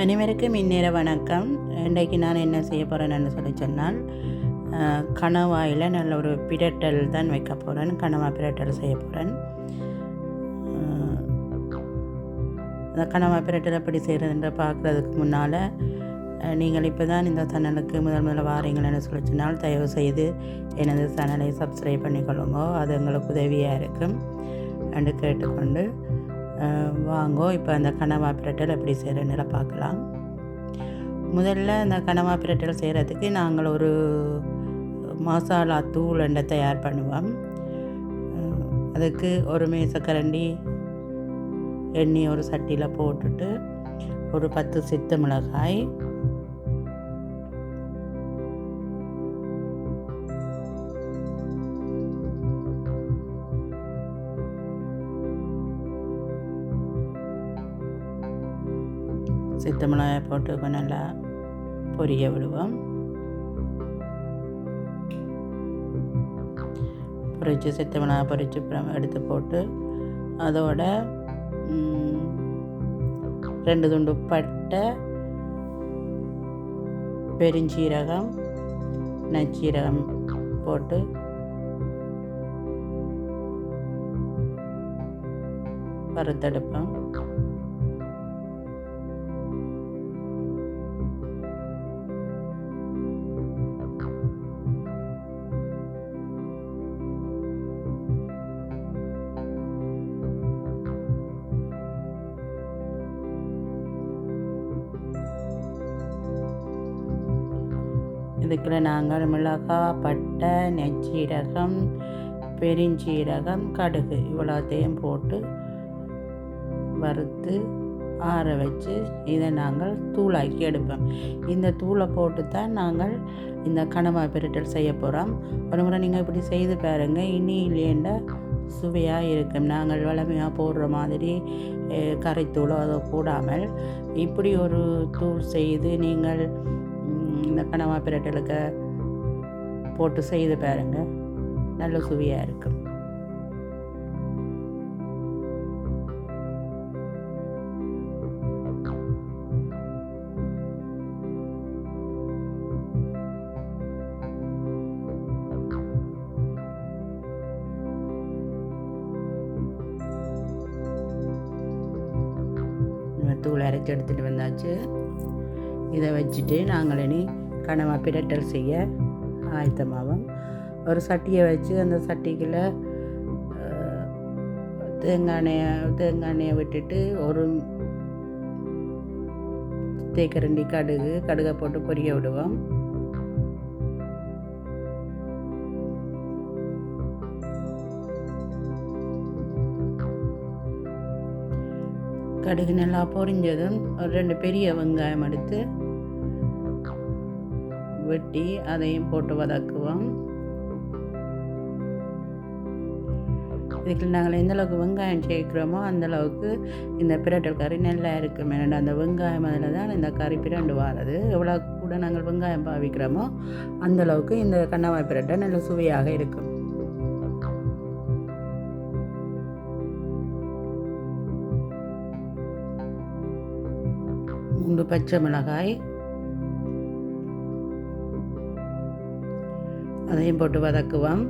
அனைவருக்கும் இந்நேர வணக்கம். இன்றைக்கு நான் என்ன செய்ய போகிறேன்னு சொல்லி சொன்னால் கணவாயில் நல்ல ஒரு பிரட்டல் தான் வைக்க போகிறேன் கணவா பிரட்டல் செய்ய போகிறேன் அந்த கணவா பிரட்டல் எப்படி செய்கிறதுன்ற பார்க்குறதுக்கு முன்னால் நீங்கள் இப்போ தான் இந்த சேனலுக்கு முதல் முதல்ல வாரீங்களேன்னு சொல்லி சொன்னால் தயவு செய்து எனது சேனலை சப்ஸ்கிரைப் பண்ணிக்கொள்ளுங்க. அது எங்களுக்கு உதவியாக இருக்கும். என்று கேட்டுக்கொண்டு வாங்கோ இப்போ அந்த கனவா பிரட்டல் எப்படி செய்கிறேன்னு பார்க்கலாம். முதல்ல இந்த கனவா பிரட்டல் செய்கிறதுக்கு நாங்கள் ஒரு மசாலா தூள் எண்ணெய் தயார் பண்ணுவோம். அதுக்கு ஒரு மேசக்கரண்டி எண்ணெய் ஒரு சட்டியில் போட்டுட்டு ஒரு பத்து சித்த மிளகாய் சித்து மிளகாய் போட்டு கொஞ்சம் நல்லா பொரிய விடுவோம். பொரித்து சித்த மிளகாய் பொரித்து எடுத்து போட்டு அதோட ரெண்டு துண்டு பட்டை பெருஞ்சீரகம் நச்சீரகம் போட்டு வறுத்தெடுப்போம். இதுக்குள்ள நாங்கள் மிளகாய் பட்டை நெச்சீரகம் பெருஞ்சீரகம் கடுகு இவ்வளோத்தையும் போட்டு வறுத்து ஆற வச்சு இதை நாங்கள் தூளாக்கி எடுப்போம். இந்த தூளை போட்டு தான் நாங்கள் இந்த கனவா பிரட்டல் செய்ய போகிறோம் ஒரு முறை நீங்கள் இப்படி செய்து பாருங்கள் இனி இல்லையண்டா சுவையாக இருக்கும். நாங்கள் வளமையாக போடுற மாதிரி கரைத்தூளோ அதை கூடாமல் போடாமல் இப்படி ஒரு தூள் செய்து நீங்கள் இந்த கனவா பிரட்டலுக்கு போட்டு செய்து பாருங்க. நல்ல சுவையாக இருக்கும். தூள் அரைச்சி எடுத்துகிட்டு வந்தாச்சு. இதை வச்சுட்டு நாங்கள் இனி கனவா பிரட்டல் செய்ய ஆயத்தமாகும். ஒரு சட்டியை வச்சு அந்த சட்டிக்குள்ளே தேங்காய் எண்ணெயை தேங்காய் எண்ணெயை விட்டுட்டு ஒரு தேக்கரண்டி கடுகு கடுகை போட்டு பொரிய விடுவோம். கடுகு நல்லா பொரிஞ்சதும் ஒரு ரெண்டு பெரிய வெங்காயம் எடுத்து வெட்டி அதையும் போட்டு வதக்குவோம். இதுக்கு நாங்கள் எந்த அளவுக்கு வெங்காயம் சேர்க்குறோமோ அந்த அளவுக்கு இந்த பிரட்டல் கறி நல்லா இருக்கும். ஏன்னா அந்த வெங்காயம் அதில் தான் இந்த கறி பிரண்டு வாரது. எவ்வளோ கூட நாங்கள் வெங்காயம் பாவிக்கிறோமோ அந்த அளவுக்கு இந்த கண்ணவாய் பிரட்டை நல்ல சுவையாக இருக்கும். மூன்று பச்சை மிளகாய் அதையும் போட்டு வதக்குவோம்.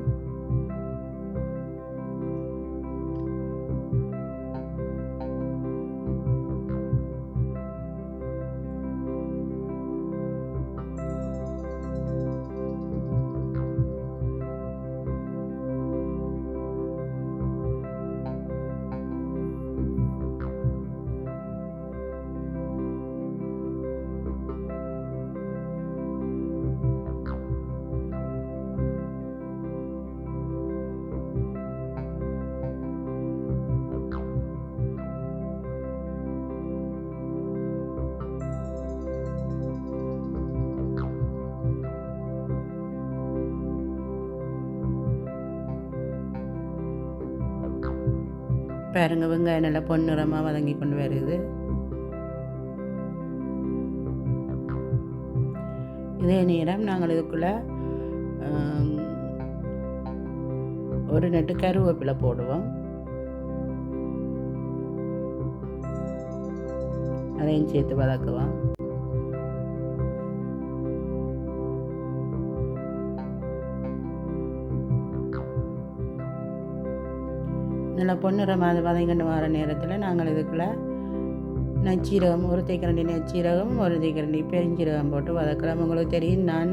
பாருங்க வெங்காயம் நல்லா பொன்னிறமாக வதங்கி கொண்டு வருது. இதே நேரம் நாங்கள் இதுக்குள்ளே ஒரு நெட்டு கருவேப்பிலை போடுவோம். அதையும் சேர்த்து வதக்குவோம். நல்லா பொன்னிறமாக வதங்கிட்டு வர நேரத்தில் நாங்கள் இதுக்குள்ளே நச்சீரகம் ஒரு தேக்கரண்டி நச்சீரகம் ஒரு தேக்கரண்டி பெருஞ்சீரகம் போட்டு வதக்கிறோம். உங்களுக்கு தெரியும் நான்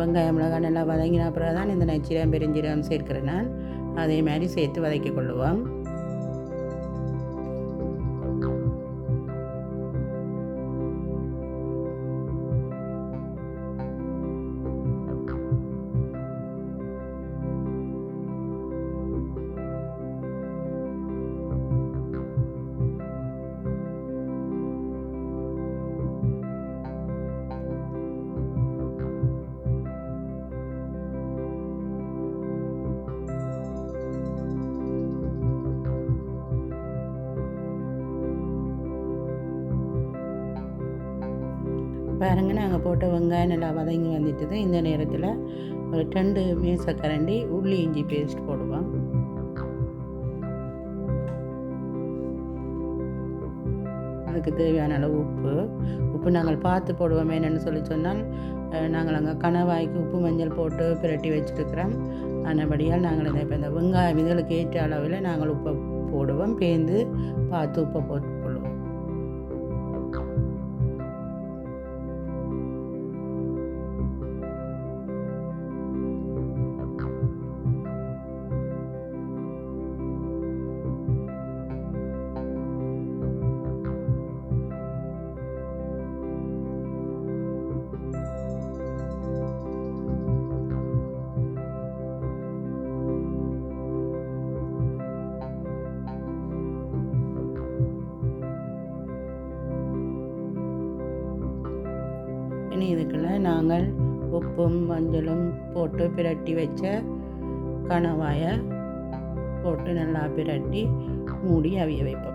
வெங்காயம் மிளகாய் நல்லா வதங்கின அப்புறம் தான் இந்த நச்சீரகம் பெருஞ்சீரகம் சேர்க்கிறேன் நான். அதே மாதிரி சேர்த்து வதக்கி கொள்ளுவோம். பாருங்க நாங்கள் போட்ட வெங்காயம் நல்லா வதங்கி வந்துட்டுது. இந்த நேரத்தில் ஒரு ரெண்டு மேசக்கரண்டி உள்ளி இஞ்சி பேஸ்ட் போடுவோம். அதுக்கு தேவையான அளவு உப்பு. உப்பு நாங்கள் பார்த்து போடுவோம் என்னென்னு சொல்லி சொன்னால் நாங்கள் அங்கே கணவாய்க்கு உப்பு மஞ்சள் போட்டு பிரட்டி வச்சுருக்கிறோம். அதனபடியால் நாங்கள் இந்த இப்போ இந்த வெங்காயம் இதுகளுக்கு ஏற்ற அளவில் நாங்கள் உப்பை போடுவோம். பேந்து பார்த்து உப்பை போட்டு இதுக்குள்ள நாங்கள் உப்பும் மஞ்சளும் போட்டு பிரட்டி வச்ச கணவாயை போட்டு நல்லா பிரட்டி மூடி அவிய வைப்போம்.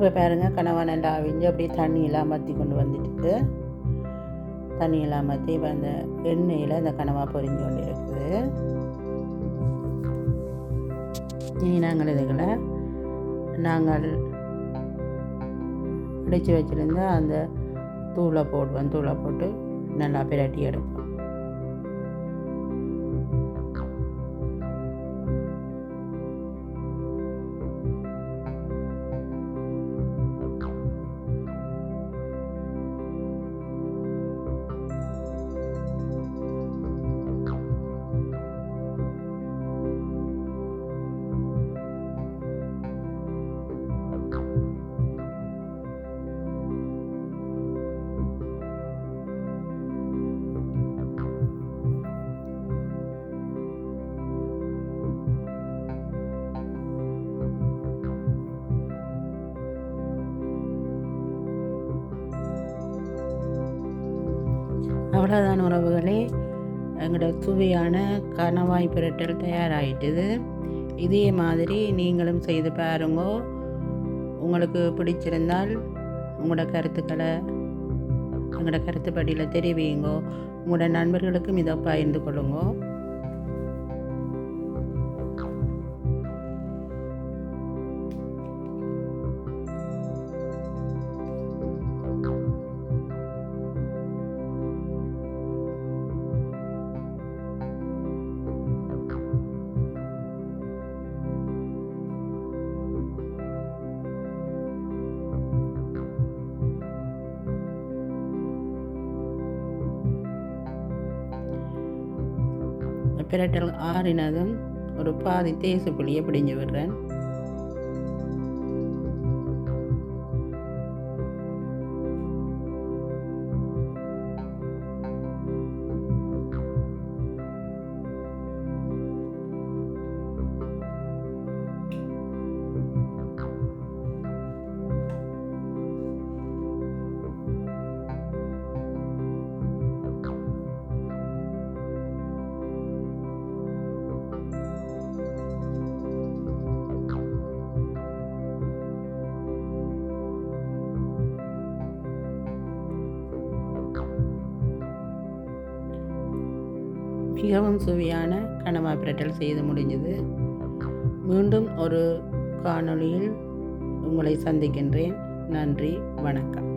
இப்போ பாருங்கள் கணவன் நல்லா அவிஞ்சு அப்படியே தண்ணியெல்லாம் மற்றி கொண்டு வந்துட்டு தண்ணியெல்லாம் மாற்றி மற்றி இப்போ அந்த எண்ணெயில் அந்த கனவாக பொறிஞ்சு கொண்டு இருக்குது. இனி நாங்கள் இதுகளை நாங்கள் அடித்து வச்சுருந்தா அந்த தூளை போடுவோம். தூளை போட்டு நல்லா பிரட்டி எடுப்போம். அவ்வளோதான் உறவுகளே எங்களோட சுவையான கணவாய் பிரட்டல் தயாராகிட்டுது இதே மாதிரி நீங்களும் செய்து பாருங்க. உங்களுக்கு பிடிச்சிருந்தால் உங்களோட கருத்துக்களை எங்களோட கருத்துப்படியில் தெரிவிங்கோ. உங்களோட நண்பர்களுக்கும் இதை பகிர்ந்து கொள்ளுங்கோ. பிரட்டல் ஆறினதும் ஒரு பாதி தேசு புளியை பிடிஞ்சு விடுறேன். மிகவும் சுவையான கனவா பிரட்டல் செய்து முடிஞ்சது. மீண்டும் ஒரு காணொளியில் உங்களை சந்திக்கின்றேன். நன்றி வணக்கம்.